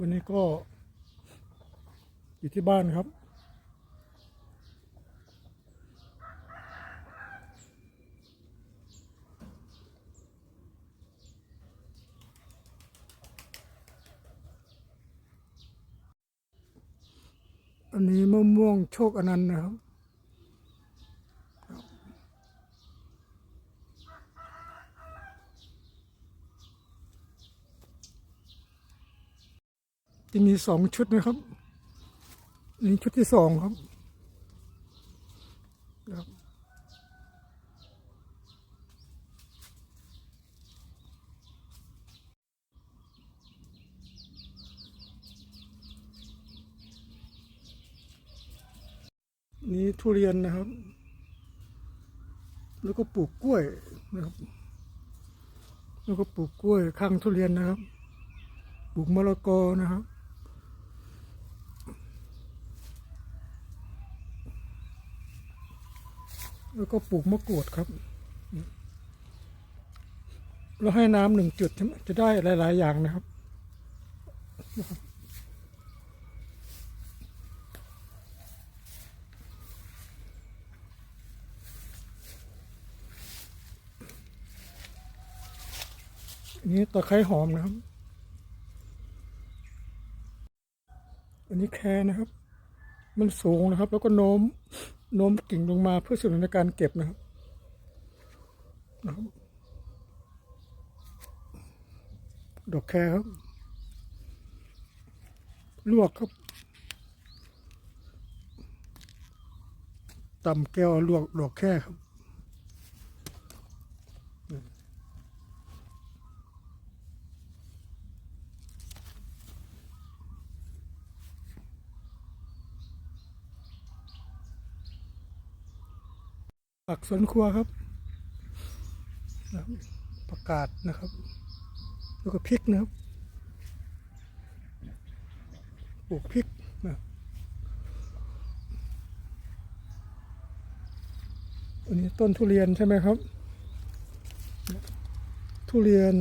วันนี้ก็อยู่ที่บ้านครับ อันนี้มะม่วงโชคอนันต์นะครับ จะมีสองชุดนะครับนนี้ชุดที่สองครับครับนี่ทุเรียนนะครับ แล้วก็ปลูกกล้วยนะครับ แล้วก็ปลูกกล้วยข้างทุเรียนนะครับ ปลูกมะละกอนะครับ แล้วก็ปลูกมะกรูดครับเราให้น้ำหนึ่งจุดจะได้หลาย ๆ อย่างนะครับอันนี้ตะไคร้หอมนะครับ อันนี้แครนะครับ มันสูงนะครับ แล้วก็โน้มโน้มกิ่งลงมาเพื่อสนับสนุนในการเก็บนะครับนะครับ ดอกแครครับ ลวกครับตำแก้วลวกดอกแครครับ ผักสวนครัวครับนะครับผักาดนะครับ แล้วก็พริกนะครับปลูกพริกนะอันนี้ต้นทุเรียนใช่ไหมครับ ทุเรียน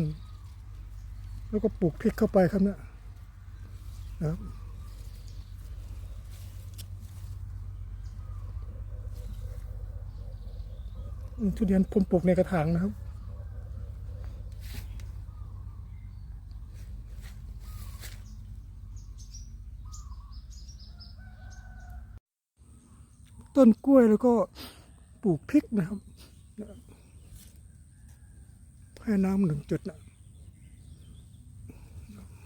แล้วก็ปลูกพริกเข้าไปครับเนี่ยนะครับ อืม ทุเรียนผมปลูกในกระถางนะครับ ต้นกล้วยแล้วก็ปลูกพริกนะครับให้น้ำหนึ่งจุดนะ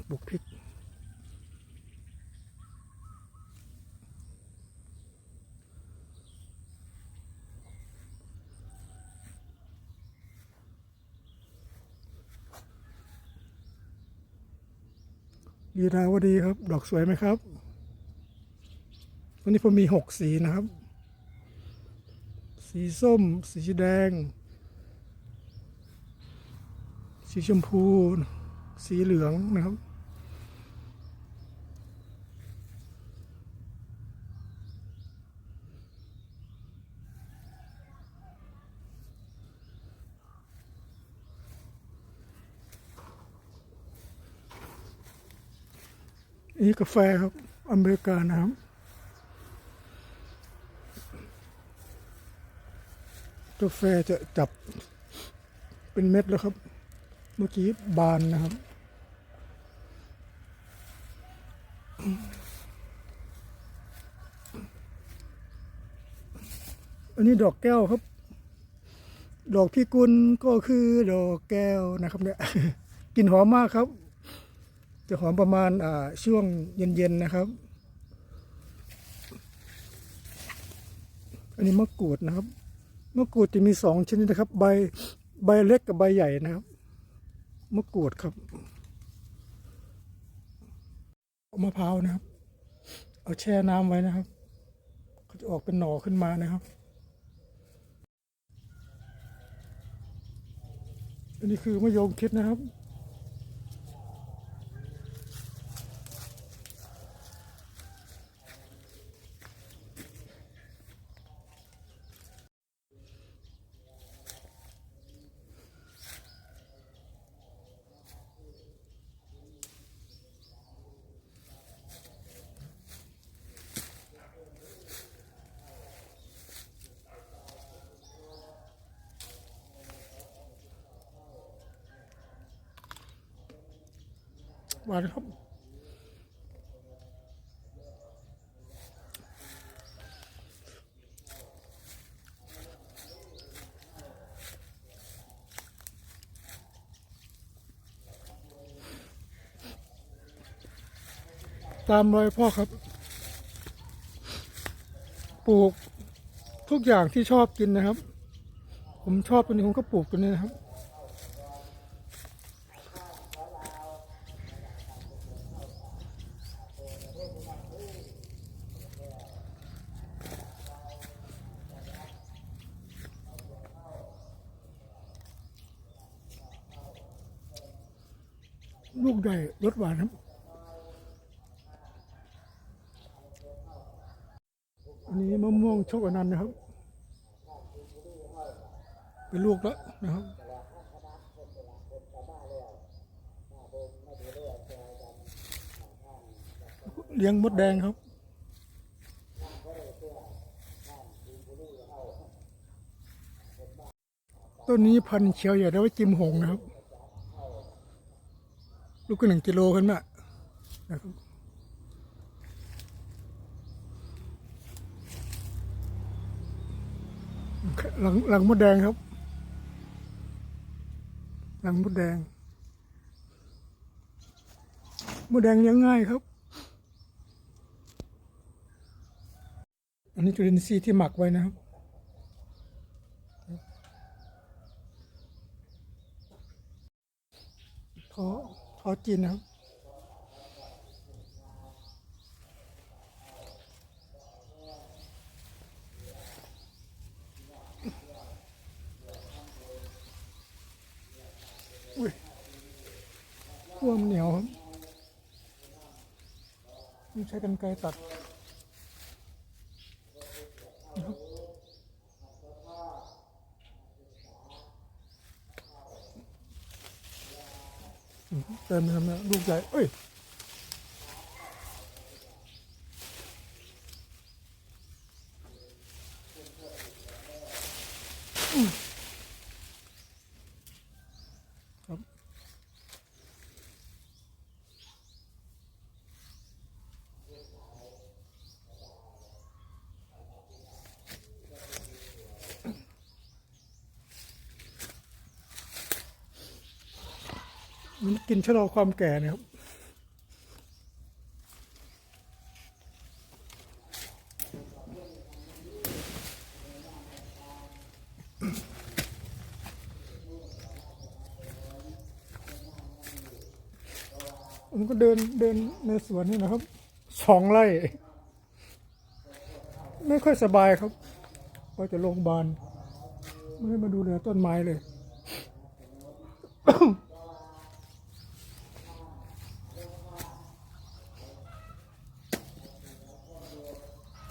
ปลูกพริก ลีลาวดีครับ ดอกสวยไหมครับ วันนี้ผมมีหกสีนะครับ สีส้ม สีแดง สีชมพู สีเหลืองนะครับ นนี้กาแฟครับ อเมริกานะครับกาแฟจะจับเป็นเม็ดแล้วครับ เมื่อกี้บานนะครับ อันนี้ดอกแก้วครับ ดอกพิกุลก็คือดอกแก้วนะครับเนี่ยกลิ่นหอมมากครับ จะหอมประมาณอ่าช่วงเย็นๆนะครับ อันนี้มะกรูดนะครับ มะกรูดจะมีสองชนิดนะครับ ใบใบเล็กกับใบใหญ่นะครับ มะกรูดครับมะพร้าวนะครับ เอาแช่น้ำไว้นะครับเขาจะออกเป็นหน่อขึ้นมานะครับ อันนี้คือมะยงคิดนะครับ หวานครับตามรอยพ่อครับ ปลูกทุกอย่างที่ชอบกินนะครับ ผมชอบตัวนี้ผมก็ปลูกตัวนี้นะครับ ลูกใหญ่รสหวานครับอันนี้มะม่วงโชคอนันต์นะครับ เป็นลูกแล้วนะครับเลี้ยงมดแดงครับต้นนี้พันเขียวใหญ่ได้ไว้จิมหงนะครับ ลูกก็หนึ่งกิโลขึ้นมานะครับหลังหลังมดแดงครับ หลังมดแดงมดแดงเลี้ยงง่ายครับ อันนี้จุลินทรีย์ที่หมักไว้นะครับท้อ ขอกินครับ อุ้ยขั้วมเหนียวครับใช้กันไกรตัดนะครับอืม เต็มเลยครับเนี่ยลูกใหญ่เอ้ย มันกินชะลอความแก่นะครับผมก็เดินเดินในสวนนี่นะครับสองไร่ ไม่ค่อยสบายครับก็จะโรงพยาบาลไม่ได้มาดูแลต้นไม้เลย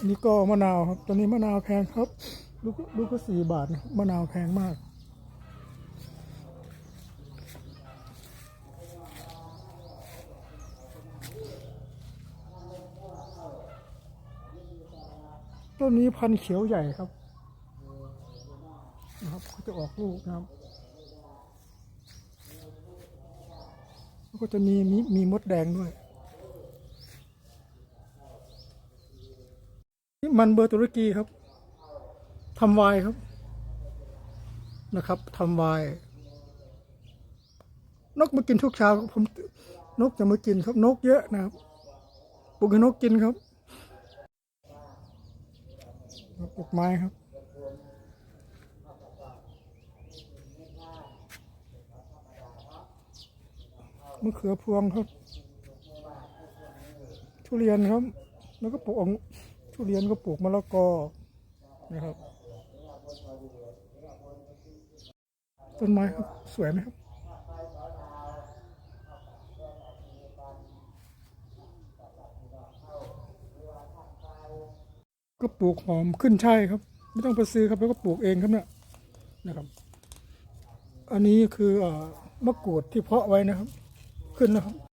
นนี้ก็มะนาวครับ ตอนนี้มะนาวแพงครับ ลูกลูกก็สี่บาทนะมะนาวแพงมาก ต้นนี้พันเขียวใหญ่ครับนะครับเขาจะออกลูกนะครับแล้วก็จะมีมีมีมดแดงด้วย มันเบอร์ตุรกีครับทำวน์ครับนะครับทำวน์นกมากินทุกเช้าผมนกจะมากินครับ นกเยอะนะครับปลูกให้นกกินครับปลูกไม้ครับ มะเขือพวงครับ ทุเรียนครับ แล้วก็ปลูกอง ทุเรียนก็ปลูกมะละกอนะครับ ต้นไม้ครับ สวยไหมครับก็ปลูกหอมขึ้นช่ายครับ ไม่ต้องไปซื้อครับแล้วก็ปลูกเองครับเนี่ยนะครับ อันนี้คืออมะกรูดที่เพาะไว้นะครับ ขึ้นแล้วครับ